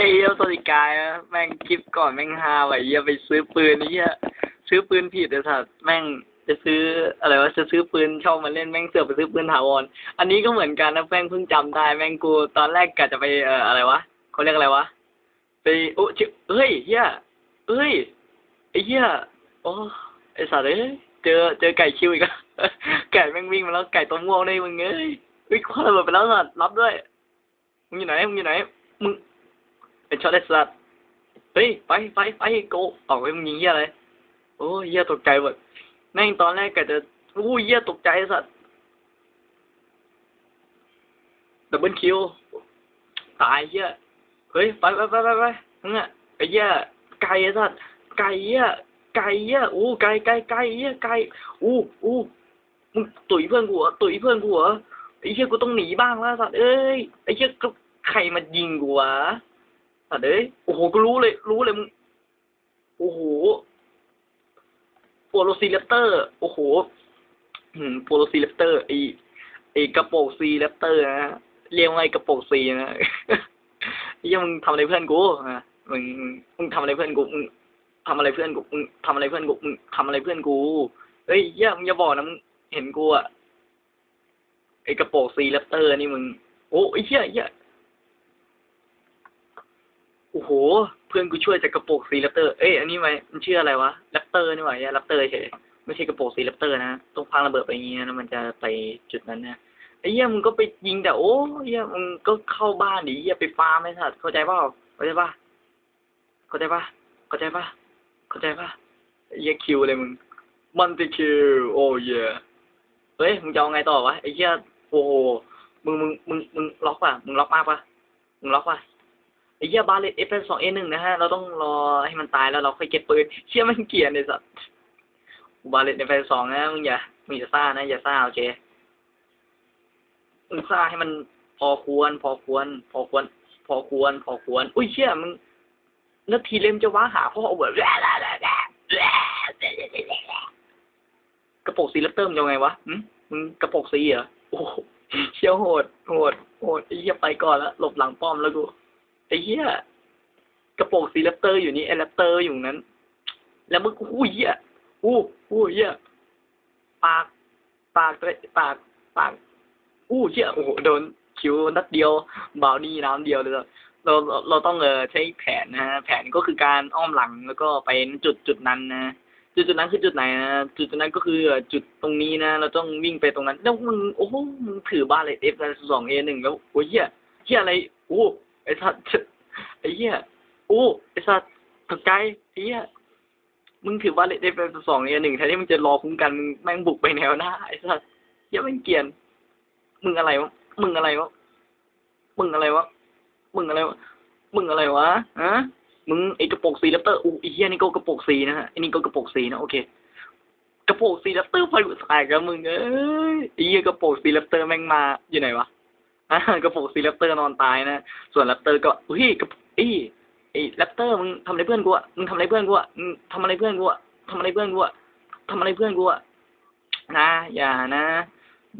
อ้เหี้ยสวัสดิกายอะแม่งคลิปก่อนแม่งฮาไว้เหี้ยไปซื้อปืนไอ้เหี้ยซื้อปืนผิดไอ้สัสแม่งจะซื้ออะไรวะจะซื้อปืนชอบมาเล่นแม่งเสือกไปซื้อปืนถาวรอันนี้ก็เหมือนกันนะแม่งเพิ่งจำได้แม่งกูตอนแรกกะจะไปเอ่ออะไรวะเขาเรียกอะไรวะไปโอ้ชิเฮ้ยเหี้ยเฮ้ยไอ้เหี้ยโอ้ไอ้สัสเอ้ยเจอเจอไก่คิวอีกอะไก่แม่งวิ่งมาแล้วไก่ตัวม่วงเลยมึงเอ้ยวิ่งคว้าระเบิดไปแล้วสัสรับด้วยมึงอยู่ไหนมึงอยู่ไหนมึง เป็นช็อตไอ้สัตว์เฮ้ยไปไปไปโกออกไปมึงยิงเหี้ยอะไรโอ้ยเหี้ยตกใจหมดแม่งตอนแรกก็จะอู้ยเหี้ยตกใจไอ้สัตว์ดับเบิลคิวตายเหี้ยเฮ้ยไปไปไปไปไปมึงอะไอ้เหี้ยไก่ไอ้สัตว์ไก่เหี้ยไก่เหี้ยอู้ไก่ไก่ไก่เหี้ยไก่อู้อู้มึงตุ๋ยเพื่อนกูเหรอตุ๋ยเพื่อนกูเหรอไอ้เหี้ยกูต้องหนีบ้างแล้วสัตว์เอ้ยไอ้เหี้ยก็ใครมายิงกูวะ สัตว์เอ้ยโอ้โหกูรู้เลย รู้เลยมึง โอ้โหโปโลซีเลปเตอร์ โอ้โหโปโลซีเลปเตอร์ ไอไอกระโปงซีเลปเตอร์นะเรียกไอกระโปงซีนะเฮ้ยังมึงทำอะไรเพื่อนกูอะมึง มึงทำอะไรเพื่อนกู มึงทำอะไรเพื่อนกู มึงทำอะไรเพื่อนกู มึงทำอะไรเพื่อนกู เฮ้ยเหี้ยมึงอย่าบอกนะมึงเห็นกูอะไอกระโปงซีเลปเตอร์นี่มึง โอ้ไอ้เหี้ยเหี้ย โอ้โห เพื่อนกูช่วยจากกระโปรงซีแรปเตอร์ เอ้ย อันนี้ไหมมันชื่ออะไรวะแรปเตอร์นี่หว่าแรปเตอร์เฉยไม่ใช่กระโปรงซีแรปเตอร์นะต้องพังระเบิดไปอย่างงี้นะมันจะไปจุดนั้นนะไอ้เหี้ยมึงก็ไปยิงแต่โอ้เหี้ยมึงก็เข้าบ้านดิเหี้ยไปฟาร์มไอ้สัตว์เข้าใจเปล่าเข้าใจป่ะเข้าใจป่ะเข้าใจป่ะเข้าใจป่ะไอ้เหี้ยคิวเลยมึงมันติคิวโอ้เหี้ยเฮ้ยมึงจะเอาไงต่อวะไอ้เหี้ยโอ้โหมึงมึงมึงมึงล็อกป่ะมึงล็อกมากป่ะมึงล็อกป่ะ ไอ้เหี้ยบาเลตเอฟสองเอหนึ่งนะฮะ เราต้องรอให้มันตายแล้วเราค่อยเก็บปืนเชี่ยมันเกลียดเลยสัตว์บาเลตเอฟสองนะมึงอย่ามึงอย่าซ่านะอย่าซ่าโอเคมึงซ่าให้มันพอควร พอควร พอควร พอควร พอควร อุ้ยเชี่ยมึงนาทีเล่มจะว้าหาพ่อเอาแบบกระโปรงซีแล้วเติมยังไงวะมึงกระโปรงซีเหรอโอ้เชี่ยโหดโหดโหดไอ้เหี้ยไปก่อนแล้วหลบหลังป้อมแล้วกู ไอ้เหี้ยกระโปรงซีแรปเตอร์อยู่นี่ไอ้แรปเตอร์อยู่นั้น แล้วมึงอู้เหี้ยอู้อู้เหี้ยปาก ปากด้วยปากปากอู้เหี้ยโอ้โหโดนคิวนัดเดียวบาวนี่น้ำเดียวเลยเราเราเราต้องเออใช้แผนนะฮะแผนก็คือการอ้อมหลังแล้วก็ไปจุดจุดนั้นนะจุดจุดนั้นคือจุดไหนนะจุดจุดนั้นก็คือจุดตรงนี้นะ เราต้องวิ่งไปตรงนั้นแล้วมึงโอ้โหมึงถือบ้านเลยเอฟสองเอหนึ่งแล้วโอ้ยเหี้ยเหี้ยอะไรโอ้ อ้สัตว์ไอ้เหี้ยโอ้ไอ้สัตว์ตกใจไอ้เหี้ยมึงถือบ้าเลยเอฟสองเอหนึ่งแทนที่มึงจะรอคุ้มกันมึงแม่งบุกไปแนวหน้าไอ้สัตว์เหี้ยแม่งเกลียน มึงอะไรวะมึงอะไรวะมึงอะไรวะมึงอะไรวะมึงอะไรวะฮะมึงไอ้กระโปรงซีแรปเตอร์อู้ไอ้เฮียนี่ก็กระโปรงซีนะฮะไอนี่ก็กระโปรงซีนะโอเคกระโปรงซีแรปเตอร์พออยู่สายกับมึงเอ้ยไอเฮียกระโปรงซีแรปเตอร์แม่งมาอยู่ไหนวะ อ่ากระปรงซีแรปเตอร์นอนตายนะ ส่วนแรปเตอร์ก็อุ้ยกระไอไอแรปเตอร์มึงทำอะไรเพื่อนกูอะมึงทำอะไรเพื่อนกูอะมึงทำอะไรเพื่อนกูอะทำอะไรเพื่อนกูอะทำอะไรเพื่อนกูอะนะ อย่านะ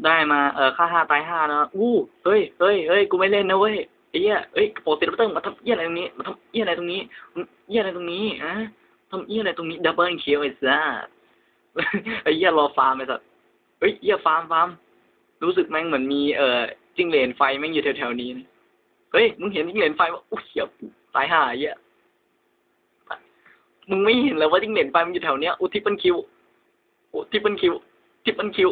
ได้มาเออค่าห้าตายห้านะอู้เฮ้ยเฮ้ยเฮ้ยกูไม่เล่นนะเว้ยไอ้เหี้ยเอ้ยโปรตีนเตอร์มาทำเหี้ยอะไรตรงนี้มาทำเหี้ยอะไรตรงนี้เหี้ยอะไรตรงนี้อะทำเหี้ยอะไรตรงนี้ดับเบิลคิวไอ้สัสไอ้เหี้ยรอฟาร์มไอ้สัสเฮ้ยเหี้ยฟาร์มฟาร์มรู้สึกแม่งเหมือนมีเอ่อ จิ้งเหลนไฟแม่งอยู่แถวๆนี้นะเฮ้ย มึงเห็นจิ้งเหลนไฟวะอุ้ยเหี้ยตายห่าเหี้ยมึงไม่เห็นเลยว่าจิ้งเหลนไฟมันอยู่แถวเนี้ยอุทิปเปิลคิวโอ้ทิปเปิลคิวทิปเปิลคิว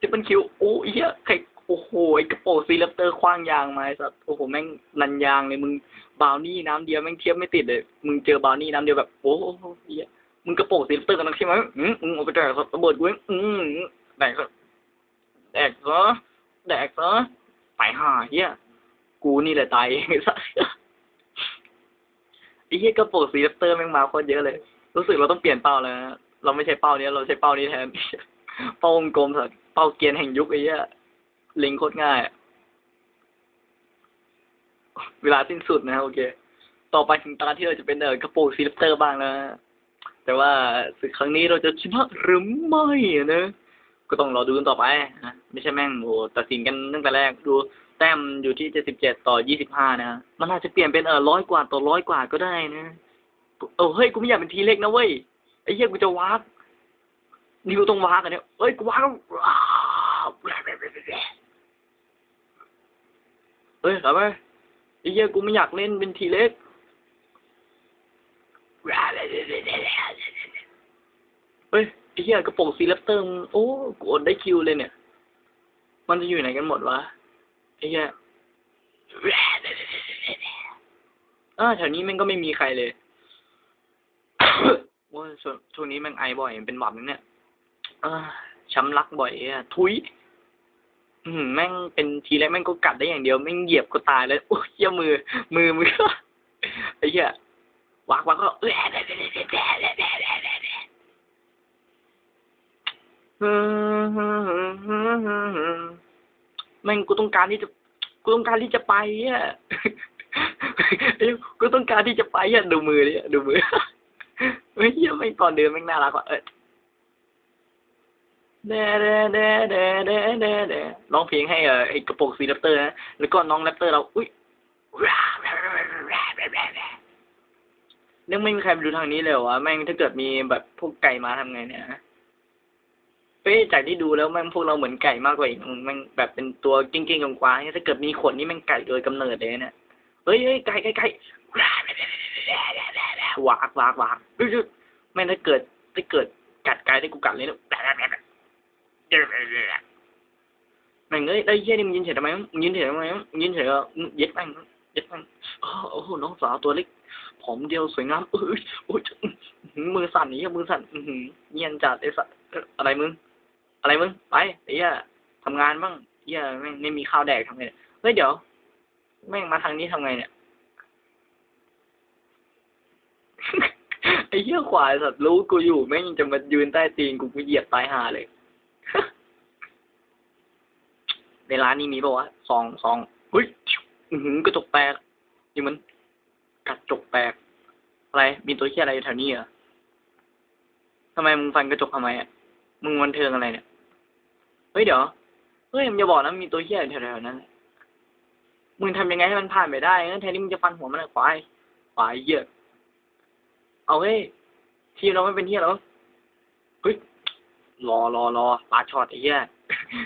ทิปเปิลคิวโอ้ไอ้เหี้ยใครโอ้โหไอ้กระโปรงซีเลปเตอร์คว้างยางมาไอ้สัสโอ้โหแม่งนันยางเลยมึงบาวนี่น้ำเดียวแม่งเทียบไม่ติดเลยมึงเจอบาวนี่น้ำเดียวแบบโอ้โหเหี้ยมึงกระโปรงซีเลปเตอร์กันนักใช่ไหมอืมมึงเอาไปแดกระเบิดกูเองอืมแดกซะ แดกซะแดกซะตายห่าเฮียกูนี่แหละตายเองไอ้สัสไอ้เหี้ยกระโปรงซีเลปเตอร์แม่งมาโคตรเยอะเลย รู้สึกเราต้องเปลี่ยนเป้าแล้วนะเราไม่ใช่เป้านี้เราใช้เป้านี้แทน เป้าวงกลมเถอะเป้าเกียร์แห่งยุคไอ้เหี้ยลิงโคตรง่าย เวลาสิ้นสุดนะโอเค ต่อไปถึงตาที่เราจะเป็นเออกระโปรงซีเลปเตอร์บ้างแล้วนะ แต่ว่าศึกครั้งนี้เราจะชนะหรือไม่นะ ก็ต้องรอดูกันต่อไปนะไม่ใช่แม่งโอ้ตัดสินกันตั้งแต่แรกดูแต้มอยู่ที่เจ็ดสิบเจ็ดต่อยี่สิบห้านะมันอาจจะเปลี่ยนเป็นเออร้อยกว่าต่อร้อยกว่าก็ได้นะเออเฮ้ยกูไม่อยากเป็นทีเล็กนะเว้ยไอ้เหี้ยกูจะวากนี่กูต้องวากอันเนี้ยเฮ้ยกูวากแล้วอ้าวเฮ้ยครับไอ้เหี้ยกูไม่อยากเล่นเป็นทีเล็กเฮ้ย ไอ้เหี้ยกระโปรงซีเลปเตอร์โอ้กูอดได้คิวเลยเนี่ย มันจะอยู่ไหนกันหมดวะไอ้เหี้ยอ่าแถวนี้แม่งก็ไม่มีใครเลยว่าช่วงช่วงนี้แม่งไอบ่อยเป็นหวัดนะเนี่ยอ่าช้ำรักบ่อยอะทุยอืมแม่งเป็นทีแรกแม่งก็กัดได้อย่างเดียวแม่งเหยียบก็ตายเลยโอ้ยเหี้ยมือ มือมือไอ้เหี้ยวักวักก็เแม่งกูต้องการที่จะ กูต้องการที่จะไปอะเอ้กูต้องการที่จะไปอะดูมือดิดูมือเฮ้ยเหี้ยแม่งตอนเดินแม่งน่ารักว่ะเออเดเดเดเดเดเดเดร้องเพลงให้เออไอกระโปรงซีแรปเตอร์นะแล้วก็น้องแรปเตอร์เราอุ้ยเรื่องไม่มีใครไปดูทางนี้เลยวะแม่งถ้าเกิดมีแบบพวกไก่มาทำไงเนี่ย เฮ้ยจากที่ดูแล้วแม่งพวกเราเหมือนไก่มากกว่าอีกแม่งแบบเป็นตัวกิ้งๆกวางๆถ้าเกิดมีขนนี่แม่งไก่โดยกำเนิดเลยเนี่ยเฮ้ยเฮ้ยไก่ไก่ไก่วากวากวากเฮ้ยเฮ้ยแม่งถ้าเกิดถ้าเกิดกัดไก่ได้กูกัดเลยนะแม่งเอ้ยได้เหี้ยนี่มึงยืนเฉยทำไมมึงยืนเฉยทำไมมึงยืนเฉยเหรอมึงย็ดแม่งเย็ดแม่งโอ้โหน้องสาวตัวเล็กผมเดียวสวยงามเอ้ยโอ้ยมือสั่นนี่มือสั่นเงียนจัดไอ้สัสอะไรมึง อะไรมึงไปไอ้เหี้ยทำงานบ้างเหี้ยแม่งไม่มีข้าวแดกทำไงเนี่ยเฮ้ยเดี๋ยวแม่งมาทางนี้ทำไงเนี่ยไอ้เหี้ยควายสัตว์รู้กูอยู่แม่งยังจะมายืนใต้ตีนกูกูเหยียบตายห่าเลยในร้านนี้มีป่าวะซองซองเฮ้ยอือหือกระจกแตกนี่มันกระจกแตกอะไรมีตัวเหี้ยอะไรอยู่แถวนี้เหรอทำไมมึงฟันกระจกทำไมอะมึงวันเทิงอะไรเนี่ย เฮ้ยเดี๋ยวเฮ้ยมึงอย่าบอกนะมีตัวเหี้ยอยู่แถวๆนั้นมึงทำยังไงให้มันผ่านไปได้แทนที่มึงจะฟันหัวมันเลยควายควายเหี้ยเอาเฮ้ยทีมเราไม่เป็นเหี้ยแล้วเฮ้ยรอรอรอลาช็อตไอ้เหี้ย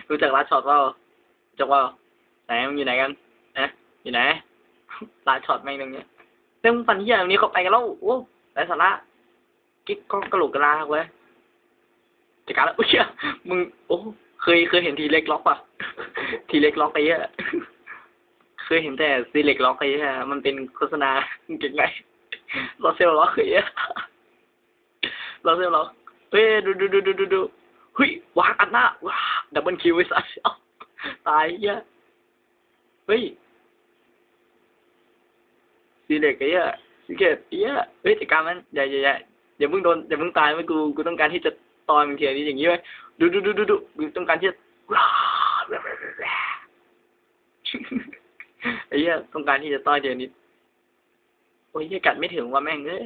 รู้จักลาช็อตเปล่าจักว่าไหนมึงอยู่ไหนกันนะอยู่ไหนลาช็อตแม่งตรงเนี้ยเรื่องฟันเหี้ยตรงนี้เขาไปกันแล้วโอ้ไรสาระกิ๊กก็กระโหลกกระลาเว้ยจัดการแล้วอุ้ยเหี้ยมึงโอ้ เคยเคยเห็นทีเล็กล็อกป่ะ ทีเล็กล็อกไอ้เหี้ยเคยเห็นแต่ซีเล็กล็อกไอ้เหี้ยมันเป็นโฆษณาเก่งไงรอเซลล็อกไอ้เหี้ยรอเซลล็อกเฮ้ยดูดูดูดูดูดูเฮ้ยวางอันหน้าว้าดับเบิลคิวไอ้สัสเอ้าตายอ้เหี้ยเฮ้ยซีเล็กไอ้เหี้ยซีเกตไอ้เหี้ยเฮ้ยจัดการมันอย่าอย่าอย่าอย่ามึงโดนอย่ามึงตายไว้กูกูต้องการที่จะตอนมึงเทียนี้อย่างนี้ไว้ ดูดูดูดูดูต้องการที่จะไอ้เหี้ยต้องการที่จะต้อนเทียนี้โอ้ยเหี้ยกัดไม่ถึงว่าแม่งเอ้ย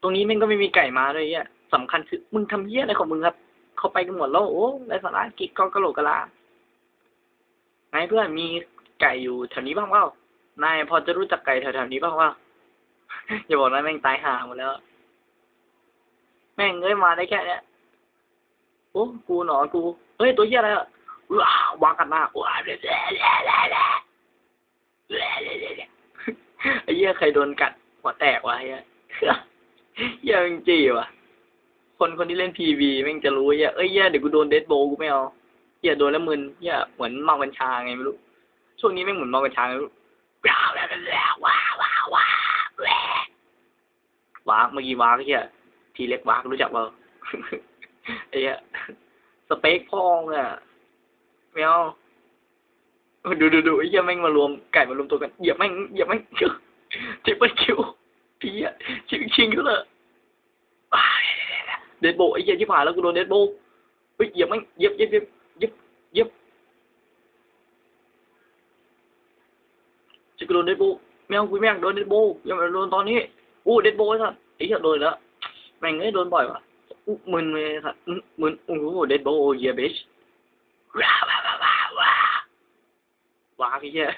ตรงนี้แม่งก็ไม่มีไก่มาด้วยเหี้ยสำคัญคือมึงทำเหี้ยอะไรของมึงครับ เขาไปกันหมดแล้วโอ้ไรสาระกิ๊กก็กระโหลกกะลาไงเพื่อนมีไก่อยู่แถวนี้บ้างเปล่านายพอจะรู้จักไก่แถวๆนี้บ้างเปล่าอย่าบอกนะแม่งตายห่าหมดแล้ว แม่งเอ้ยมาได้แค่เนี้ย โอ้กูหนอกูเฮ้ยตัวเหี้ยอะไรอะว้าวางกันหน้าว้าวไอ้เหี้ยใครโดนกัดหัวแตกวะไอ้เหี้ยเหี้ยจริงจีวะคนคนที่เล่นพีวีแม่งจะรู้เหี้ยเอ้ยเหี้ยเดี๋ยวกูโดนเดดโบกูไม่เอาเหี้ยโดนแล้วมึนเหี้ยเหมือนเมากัญชาไงไม่รู้ช่วงนี้แม่งเหมือนเมากัญชาไงไม่รู้ว้าวว้าวว้าวว้าวว้าวเมื่อกี้ว้าวไอ้เหี้ยทีเล็กว้าวรู้จักเปล่า ไอ้เหี้ยสเปคพ่องอะไม่เอาดูดูดูไอ้เหี้ยแม่งมารวมไก่มารวมตัวกันเหยียบแม่งเหยียบแม่งทริปเปิลคิวพี่อะชิงชิงเขาเลยเดดโบไอ้เหี้ยชิบหายแล้วกูโดนเดดโบเฮ้ยเหยียบแม่งเหยียบเหยียบเหยียบเหยียบเหยียบจะกูโดนเดดโบแมวกูแม่งโดนเดดโบยังม่โดนตอนนี้อู้เดดโบไอ้สัสไอ้เหี้ยโดนแล้วแม่งเอ้ยโดนบ่อยว่ะ มึนเลยสัสอื้อมึนโอ้โหเดดโบเยียบิชว้าวว้าวว้าวว้าววางไอ้เหี้ย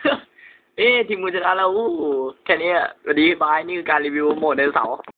เอ๊ะทีมกูชนะแล้วอู้แค่นี้สวัสดีบาย นี่คือการรีวิวโหมดไดโนเสา